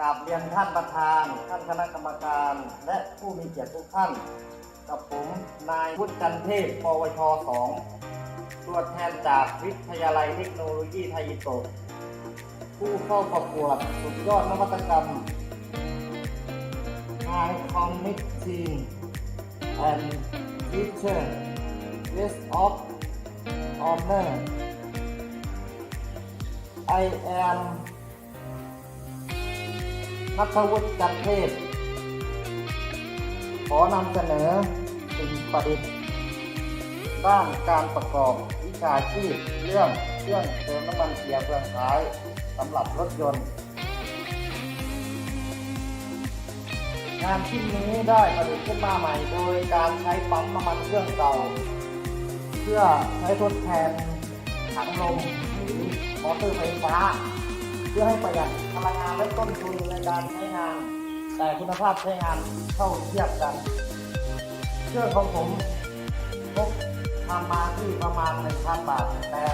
กราบเรียนท่านประธาน ท่านคณะกรรมการ และผู้มีเกียรติทุกท่าน กับผมนายพุทธจันเทพปวช 2 ตัวแทนจากวิทยาลัยเทคโนโลยีไทยโตะผู้เข้าประกวดสุดยอดนวัตกรรม Iconic Team and Teacher List of Honor I am นัทวุฒิจันเทพ ขอนำเสนอสิ่งประดิษฐ์ด้านการประกอบวิชาชีพเรื่องเครื่องเติมน้ำมันเกียร์เครื่องท้ายสำหรับรถยนต์ งานชิ้นนี้ได้ประดิษฐ์ขึ้นมาใหม่ โดยการใช้ปั๊มน้ำมันเครื่องเก่า เพื่อใช้ทดแทนถังลมหรือมอเตอร์ไฟฟ้า เพื่อให้ประหยัดพลังงานและต้นทุนในการใช้งาน แต่คุณภาพใช้งานเท่าเทียบกัน เครื่องของผมงบทำมาที่ประมาณ 1,000 บาท แต่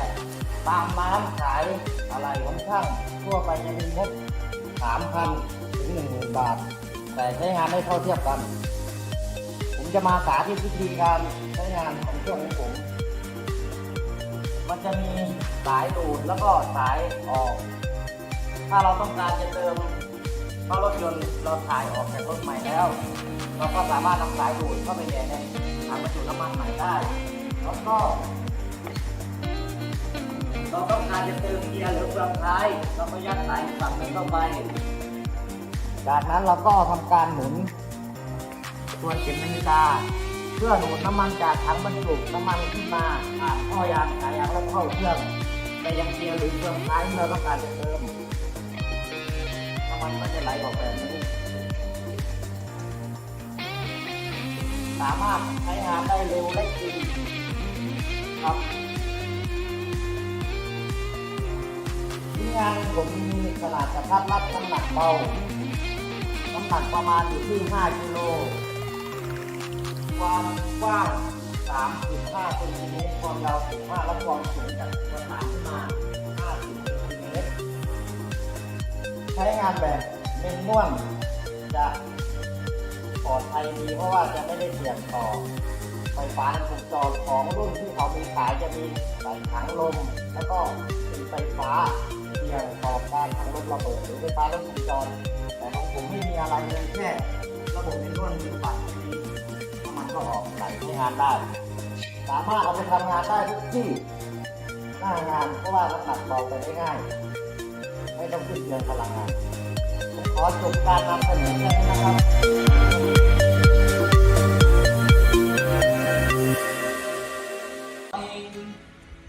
ตามร้านขายอะไรของช่างทั่วไปจะมีงบ3,000 ถึง 1,000 บาท แต่ใช้งานได้เท่าเทียบกัน ผมจะมาสาธิตวิธีการใช้งานของเครื่องของผม มันจะมีสายดูดแล้วก็สายออก ถ้าเราต้องการจะเติมเข้ารถยนต์เราถ่ายออกจากรถใหม่แล้ว เราก็สามารถนำสายดูดเข้าไปแย่ในถังบรรจุน้ำมันใหม่ได้ แล้วก็ เราต้องการจะเติมเกียร์หรือเฟืองท้ายเราก็ยัดสายฝั่งนึงเข้าไป จากนั้นเราก็ทำการหมุนตัวเข็มนาฬิกาเพื่อดูดน้ำมันจากถังบรรจุน้ำมันขึ้นมาผ่านท่อยางสายยางแล้วเข้าเครื่องไปยังเกียร์หรือเครื่องท้ายที่เราต้องการจะเติม มันก็จะไหลออกแบบนี้ สามารถใช้งานได้เร็วและจริงครับที่งานผมมีขนาดกระทัดรัดน้ำหนักเบา น้ำหนักประมาณอยู่ที่ 5 กิโล ความกว้าง3.5เซนติเมตรความยาว15และความสูงจากกระถางขึ้นมา 50เซนติเมตร ใช้งานแบบเมนนวลจะปลอดภัยดีเพราะว่าจะไม่ได้เสี่ยงต่อ ไฟฟ้าในวงจรของรุ่นที่เขามีขายจะมีใส่ถังลม แล้วก็เป็นไฟฟ้าเสี่ยงต่อการถังลมระเบิดหรือไฟฟ้าลัดวงจรแต่ของผมไม่มีอะไรเลยแค่ระบบเป็นรุ่นมีปัดมีน้ำมันก็ออกไหลใช้งานได้ สามารถเอาไปทำงานได้ทุกที่หน้างานเพราะว่าน้ำหนักเบาไปได้ง่าย ต้องขึ้นเรืองพลังงานขอจบการนำเสนอแค่นี้นะครับ Morning.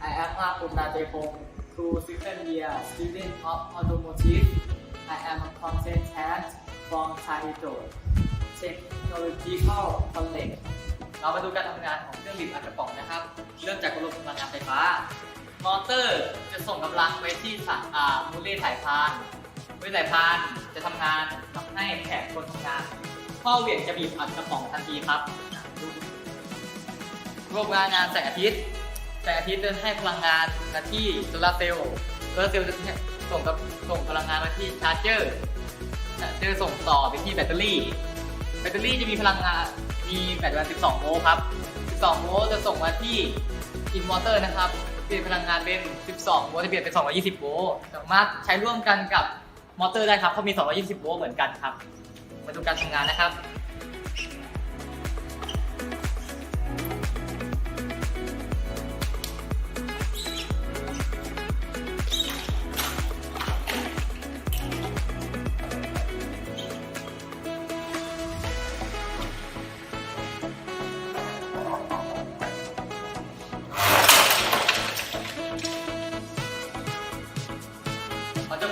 I am Akunda Depong, Crew Second Year, Student of Automotive. I am a consultant from Taito Technological College. เรามาดูการทำงานของเครื่องบินอัดกระป๋องนะครับ เริ่มจากระบบพลังงานไฟฟ้า มอเตอร์จะส่งกำลังไปที่สายอ่ามูลเลสายพานมูลเลสายพานจะทำงานทำให้แขนคนทำงาน ข้อเหวี่ยงจะบีบอัดกระป๋องทันทีครับระบบพลังานแสงอาทิตย์แสงอาทิตย์จะให้พลังงานมาที่โซลาร์เซลล์โซลาร์เซลล์จะส่งกับส่งพลังงานมาที่ชาร์จเจอร์ชาร์จเจอร์ส่งต่อไปที่แบตเตอรี่ แบตเตอรี่จะมีพลังงานมีแบตประมาณ12 โวลต์ครับ 12 โวลต์จะส่งมาที่อินเวอร์เตอร์นะครับ เปลี่ยนพลังงานเป็น 12 โวลต์จะเปลี่ยนเป็น 220 โวลต์สามารถใช้ร่วมกันกับมอเตอร์ได้ครับเขามี 220 โวลต์เหมือนกันครับ มาดูการทำงานนะครับ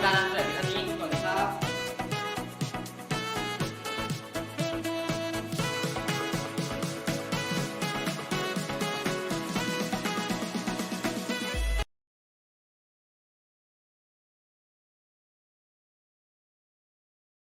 Basta.